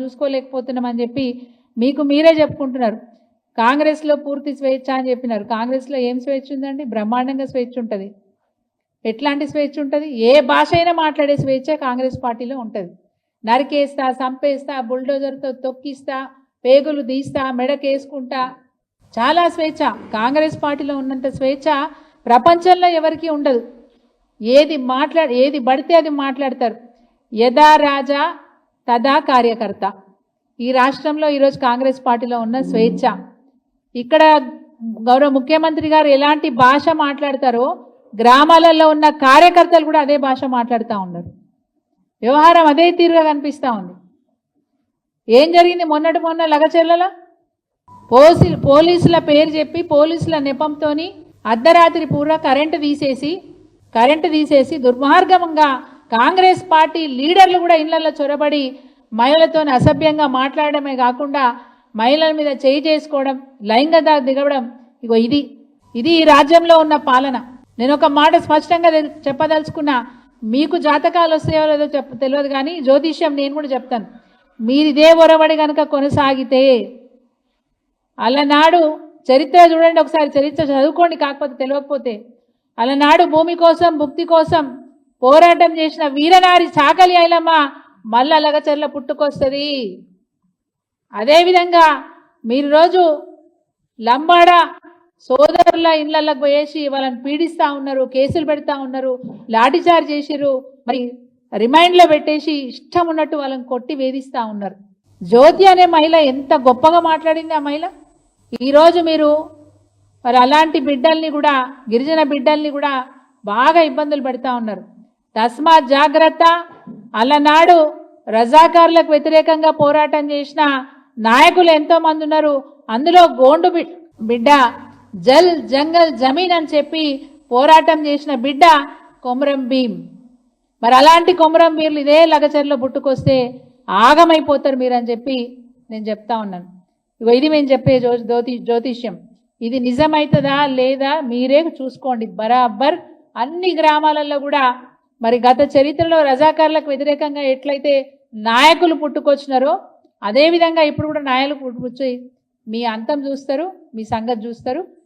చేసుకోలేకపోతున్నామని చెప్పి మీకు మీరే చెప్పుకుంటున్నారు. కాంగ్రెస్లో పూర్తి స్వేచ్ఛ అని చెప్పినారు. కాంగ్రెస్లో ఏం స్వేచ్ఛ ఉందండి? బ్రహ్మాండంగా స్వేచ్ఛ ఉంటుంది. ఎట్లాంటి స్వేచ్ఛ ఉంటుంది? ఏ భాష అయినా మాట్లాడే స్వేచ్ఛ కాంగ్రెస్ పార్టీలో ఉంటుంది. నరికేస్తా చంపేస్తా బుల్డోజర్తో తొక్కిస్తా పేగులు తీస్తా మెడకేసుకుంటా. చాలా స్వేచ్ఛ. కాంగ్రెస్ పార్టీలో ఉన్నంత స్వేచ్ఛ ప్రపంచంలో ఎవరికీ ఉండదు. ఏది మాట్లా ఏది పడితే అది మాట్లాడతారు. యథా రాజా తదా కార్యకర్త. ఈ రాష్ట్రంలో ఈరోజు కాంగ్రెస్ పార్టీలో ఉన్న స్వేచ్ఛ. ఇక్కడ గౌరవ ముఖ్యమంత్రి గారు ఎలాంటి భాష మాట్లాడతారో గ్రామాలలో ఉన్న కార్యకర్తలు కూడా అదే భాష మాట్లాడుతూ ఉన్నారు. వ్యవహారం అదే తీరుగా కనిపిస్తూ ఉంది. ఏం జరిగింది మొన్నటి మొన్న లగచెర్లలో? పోసి పోలీసుల పేరు చెప్పి పోలీసుల నెపంతోని అర్ధరాత్రి పూర్వ కరెంటు తీసేసి కరెంటు తీసేసి దుర్మార్గంగా కాంగ్రెస్ పార్టీ లీడర్లు కూడా ఇళ్ళలో చొరబడి మహిళలతో అసభ్యంగా మాట్లాడడమే కాకుండా మహిళల మీద చేయి చేసుకోవడం లైంగిక దిగవడం ఇగో ఇది. ఇది ఈ రాజ్యంలో ఉన్న పాలన. నేను ఒక మాట స్పష్టంగా చెప్పదలుచుకున్నా మీకు జాతకాలు వస్తాయో లేదో చెప్ప తెలియదు కానీ జ్యోతిష్యం నేను కూడా చెప్తాను. మీరిదే ఇదే ఒరవడి కనుక కొనసాగితే అలనాడు చరిత్ర చూడండి ఒకసారి చరిత్ర చదువుకోండి కాకపోతే తెలియకపోతే అలనాడు భూమి కోసం భుక్తి కోసం పోరాటం చేసిన వీరనారి చాకలి ఐలమ్మ మళ్ళా లగచర్ల పుట్టుకొస్తుంది. అదేవిధంగా మీరు రోజు లంబాడ సోదరుల ఇళ్ళకు పోయేసి వాళ్ళని పీడిస్తూ ఉన్నారు కేసులు పెడతా ఉన్నారు లాఠీచార్జ్ చేసిర్రు. మరి రిమైండ్లో పెట్టేసి ఇష్టం ఉన్నట్టు వాళ్ళని కొట్టి వేధిస్తూ ఉన్నారు. జ్యోతి అనే మహిళ ఎంత గొప్పగా మాట్లాడింది ఆ మహిళ? ఈరోజు మీరు మరి అలాంటి బిడ్డల్ని కూడా గిరిజన బిడ్డల్ని కూడా బాగా ఇబ్బందులు పెడతా ఉన్నారు. తస్మాత్ జాగ్రత్త. అలనాడు రజాకారులకు వ్యతిరేకంగా పోరాటం చేసిన నాయకులు ఎంతో మంది ఉన్నారు. అందులో గోండు బిడ్డ జల్ జంగల్ జమీన్ అని చెప్పి పోరాటం చేసిన బిడ్డ కొమరం భీం మరి అలాంటి కొమరం వీర్లు ఇదే లగచర్లో పుట్టుకొస్తే ఆగమైపోతారు మీరు అని చెప్పి నేను చెప్తా ఉన్నాను. ఇగో ఇది మేము చెప్పే జ్యో జ్యోతి జ్యోతిష్యం. ఇది నిజమవుతుందా లేదా మీరే చూసుకోండి. బరాబర్ అన్ని గ్రామాలలో కూడా మరి గత చరిత్రలో రజాకారులకు వ్యతిరేకంగా ఎట్లయితే నాయకులు పుట్టుకొచ్చినారో అదేవిధంగా ఇప్పుడు కూడా నాయకులు పుట్టుకొచ్చి మీ అంతం చూస్తారు మీ సంగతి చూస్తారు.